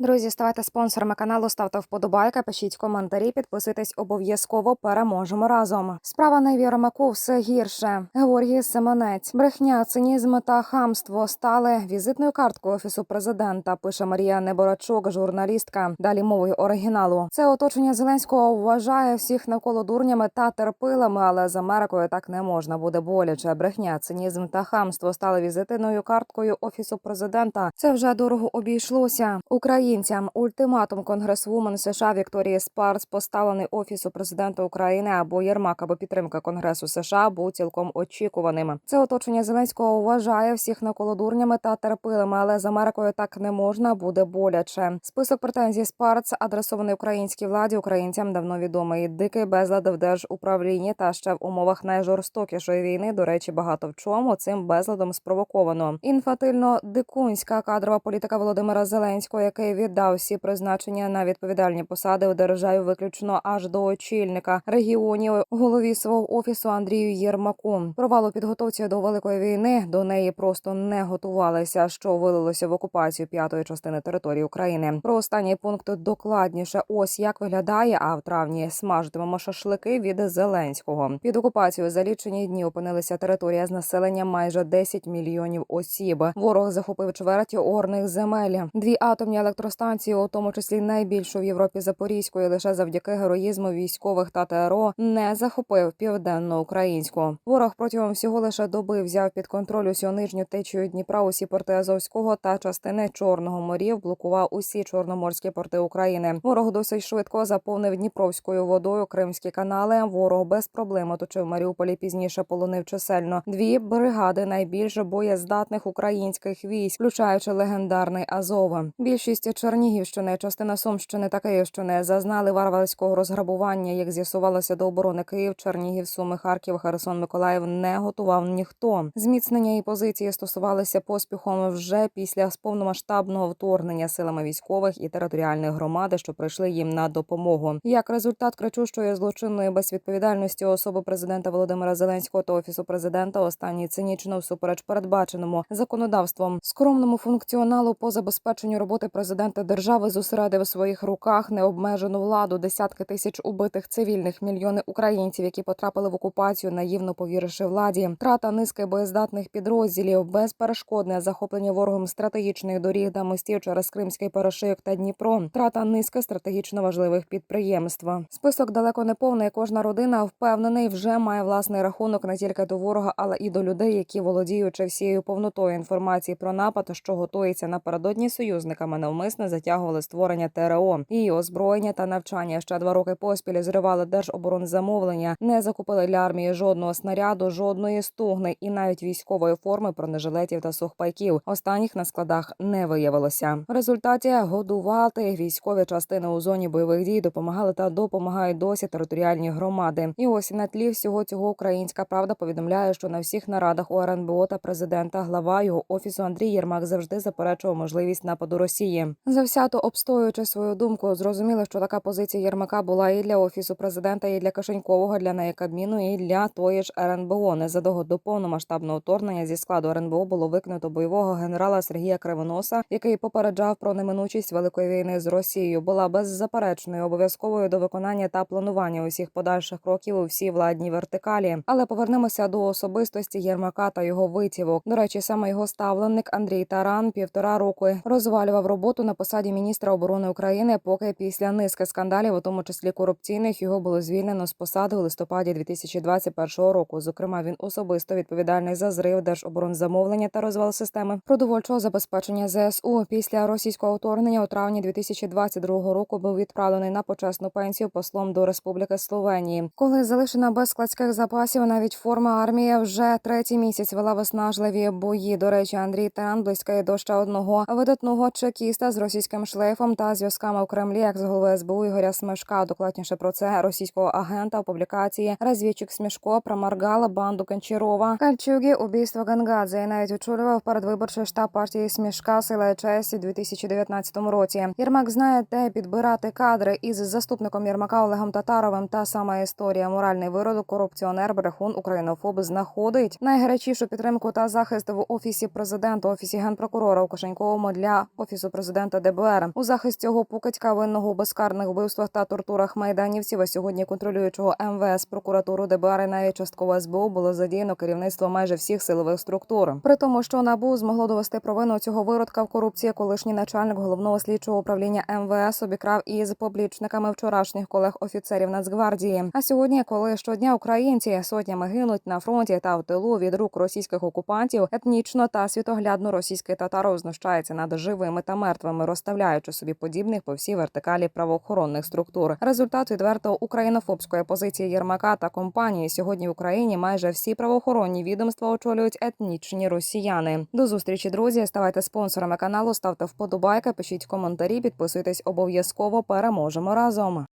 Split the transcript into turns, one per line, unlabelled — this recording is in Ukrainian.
Друзі, ставайте спонсорами каналу, ставте вподобайка, пишіть коментарі, підписуйтесь обов'язково. Переможемо разом. Справа Неві Ромаку все гірше. Георгій Семенець, брехня, цинізм та хамство стали візитною карткою офісу президента. Пише Марія Неборачук, журналістка. Далі мовою оригіналу. Це оточення Зеленського вважає всіх навколо дурнями та терпилами, але з Америкою так не можна буде боляче. Брехня, цинізм та хамство стали візитною карткою офісу президента. Це вже дорого обійшлося. Українцям ультиматум конгресвумен США Вікторії Спарц поставлений офісу президента України або Єрмак, або підтримка Конгресу США був цілком очікуваним. Це оточення Зеленського вважає всіх навколо дурнями та терпилими, але з Америкою так не можна буде боляче. Список претензій Спарц адресований українській владі. Українцям давно відомий дикий безлад в держуправлінні та ще в умовах найжорстокішої війни. До речі, багато в чому цим безладом спровоковано. Інфатильно дикунська кадрова політика Володимира Зеленського, який віддав всі призначення на відповідальні посади у державі, виключно аж до очільника регіонів голові свого офісу Андрію Єрмаку. Провал у підготовці до великої війни до неї просто не готувалися, що вилилося в окупацію п'ятої частини території України. Про останній пункт докладніше. Ось як виглядає. А в травні смажитимемо шашлики від Зеленського. Під окупацією за лічені дні опинилися територія з населенням майже 10 мільйонів осіб. Ворог захопив чверть орних земель. Дві атомні електростанції, у тому числі найбільшу в Європі Запорізької, лише завдяки героїзму військових та ТРО не захопив південно-українську. Ворог протягом всього лише доби взяв під контроль усю нижню течію Дніпра, усі порти Азовського та частини Чорного морів. Блокував усі чорноморські порти України. Ворог досить швидко заповнив Дніпровською водою кримські канали. Ворог без проблем оточив Маріуполі. Пізніше полонив чисельно дві бригади найбільш боєздатних українських військ, включаючи легендарний Азов. Більшість Чернігівщини, частина Сумщини та Київщини зазнали варварського розграбування. Як з'ясувалося до оборони Київ, Чернігів, Суми, Харків, Херсон, Миколаїв не готував ніхто. Зміцнення і позиції стосувалися поспіхом вже після повномасштабного вторгнення силами військових і територіальних громад, що прийшли їм на допомогу. Як результат кричущої злочинної безвідповідальності особи президента Володимира Зеленського та офісу президента останній цинічно всупереч передбаченому законодавством скромному функціоналу по забезпеченню роботи президента держави зосередив у своїх руках необмежену владу, десятки тисяч убитих цивільних, мільйони українців, які потрапили в окупацію, наївно повіривши владі. Трата низки боєздатних підрозділів, безперешкодне захоплення ворогом стратегічних доріг та мостів через Кримський перешийок та Дніпро. Трата низки стратегічно важливих підприємств. Список далеко не повний. Кожна родина впевнений вже має власний рахунок не тільки до ворога, але і до людей, які володіючи всією повнотою інформації про напад, що готується напередодні союзниками, навмисне затягували створення ТРО і озброєння та навчання. Ще два роки поспіль зривали держоборонзамовлення, не закупили для армії жодного снаряду, жодної стугни і навіть військової форми бронежилетів та сухпайків. Останніх на складах не виявилося. В результаті годувати військові частини у зоні бойових дій допомагали та допомагають досі територіальні громади. І ось на тлі всього цього українська правда повідомляє, що на всіх нарадах у РНБО та президента глава його офісу Андрій Єрмак завжди заперечував можливість нападу Росії. Завсято обстоюючи свою думку, зрозуміло, що така позиція Єрмака була і для офісу президента, і для Кишенькового, для неї Кабміну, і для тої ж РНБО. Незадовго до повномасштабного вторгнення зі складу РНБО було викнуто бойового генерала Сергія Кривоноса, який попереджав про неминучість великої війни з Росією. Була беззаперечною обов'язковою до виконання та планування усіх подальших кроків у всій владній вертикалі. Але повернемося до особистості Єрмака та його витівок. До речі, саме його ставленик Андрій Таран півтора року розвалював роботу на посаді міністра оборони України. Поки після низки скандалів, у тому числі корупційних, його було звільнено з посади у листопаді 2021 року. Зокрема, він особисто відповідальний за зрив держоборонзамовлення та розвал системи продовольчого забезпечення ЗСУ. Після російського вторгнення у травні 2022 року був відправлений на почесну пенсію послом до Республіки Словенії. Коли залишена без складських запасів, навіть форма армії вже третій місяць вела виснажливі бої. До речі, Андрій Таран близький до ще одного видатного чекіста з російським шлейфом та зв'язками у Кремлі, як з голови СБУ Ігоря Смешка. Докладніше про це російського агента у публікації «Розвідчик Смешко проморгала банду Кончарова. Кальчугі убійство Гангадзе і навіть очолював передвиборчий штаб партії Смішка Сила і честь у 2019 році. Єрмак знає, де підбирати кадри із заступником Єрмака Олегом Татаровим. Та сама історія моральний виродок, корупціонер, брехун, українофоб знаходить найгарячішу підтримку та захист в офісі президента, офісі генпрокурора у Кишеньковому для офісу президента агента ДБР. У захист цього покидька винного у безкарних вбивствах та тортурах майданівців. А сьогодні контролюючого МВС, прокуратуру ДБР і навіть частково СБУ було задіяно керівництво майже всіх силових структур. При тому, що набу змогло довести провину цього виродка в корупції, колишній начальник головного слідчого управління МВС обікрав із поплічниками вчорашніх колег офіцерів Нацгвардії. А сьогодні, коли щодня українці сотнями гинуть на фронті та в тилу від рук російських окупантів, етнічно та світоглядно російський татаро знущається над живими та мертвими, розставляючи собі подібних по всій вертикалі правоохоронних структур. Результат відверто українофобської позиції Єрмака та компанії сьогодні в Україні майже всі правоохоронні відомства очолюють етнічні росіяни. До зустрічі, друзі. Ставайте спонсорами каналу, ставте вподобайки, пишіть коментарі, підписуйтесь обов'язково. Переможемо разом.